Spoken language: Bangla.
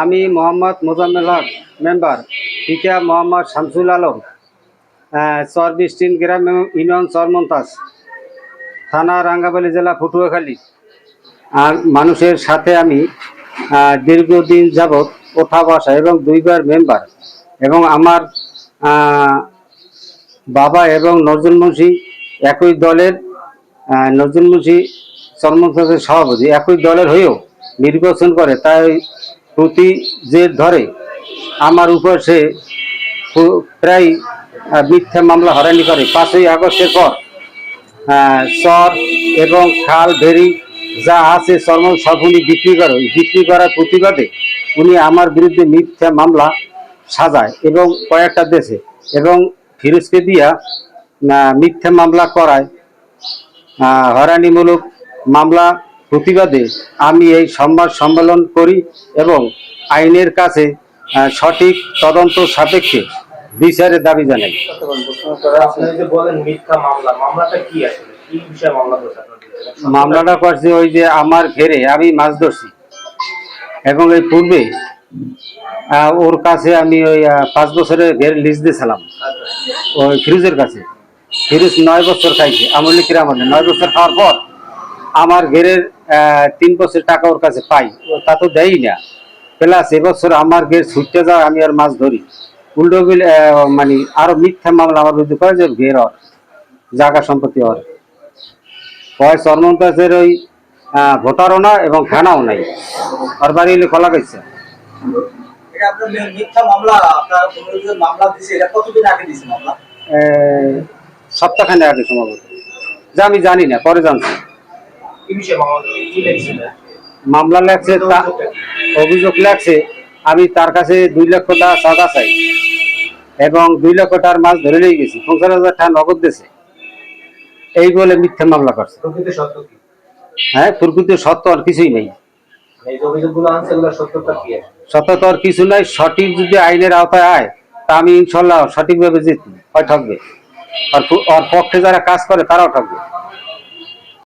আমি মোহাম্মদ মোজাম্মেল হক, মেম্বার পিতা মোহাম্মদ শামসুল আলম চর বিস্টিন গ্রাম ইউনিয়ন চরমন্তাজ, থানা রাঙ্গাবালি জেলা পটুয়াখালী। আর মানুষের সাথে আমি দীর্ঘদিন যাবৎ ওঠা বসা এবং দুইবার মেম্বার এবং আমার বাবা এবং নজরুল মুন্সি একই দলের নজরুল মুন্সি চরমন্তাজের সভাপতি, একই দলের হয়েও নির্বাচন করে, তাই প্রতি যে ধরে, আমার উপর সে প্রায় মিথ্যা মামলা হয়রানি করে। পাঁচই আগস্টের পর চর এবং খাল ভেরি যা আছে চর্ম সব উনি বিক্রি করে। বিক্রি করার প্রতিবাদে উনি আমার বিরুদ্ধে মিথ্যা মামলা সাজায় এবং কয়েকটা দেশে এবং ফিরোজকে দিয়া মিথ্যা মামলা করায়। হয়রানিমূলক মামলা প্রতিবাদে আমি এই সংবাদ সম্মেলন করি এবং আইনের কাছে সঠিক তদন্ত সাপেক্ষে বিচারের দাবি জানাই। মামলাটা করছে ওই যে আমার ঘেরে আমি মাছ ধরছি। এবং এই পূর্বে ওর কাছে আমি ওই পাঁচ বছরের ঘের লিজ দিয়েছিলাম। ওই ফিরুজের কাছে। ফিরুজ নয় বছর খাইছে আমলি। কিরামলে নয় বছর খাওয়ার পর আমার ঘেরের তিন বছর টাকা ওর কাছে পাই। তা তো দেয়ই না। প্লাস এবছর আমার ঘের ছুটতে যাওয়া আমি আর মাছ ধরি। উল্টো মানে আরও মিথ্যা মামলা আমার বিরুদ্ধে করে যে ঘের ওর জায়গা সম্পত্তি ওর। হয় চর্মন্তাসের ওই ভোটারও না এবং খানাও নাই। ওর বাড়ি হলে কলা গেছে সপ্তাহখানে আগে সম্ভবত। যা আমি জানি না পরে জানছি। মামলা লাগছে অভিযোগ লাগছে আমি তার কাছে দুই লক্ষ টাকা চাঁদা চাই এবং দুই লক্ষ টাকার মাছ ধরে নিয়ে গেছি। পঞ্চাশ হাজার টাকা নগদ দিয়েছে। এই বলে মিথ্যা মামলা করছে। হ্যাঁ প্রকৃত সত্য আর কিছুই নেই। সত্যতা সত্য তো আর কিছু নাই সঠিক যদি আইনের আওতায় আয় তা আমি ইনশাল্লাহ সঠিকভাবে জিতবো হয় ঠকবে। আর পক্ষে যারা কাজ করে তারাও ঠকবে।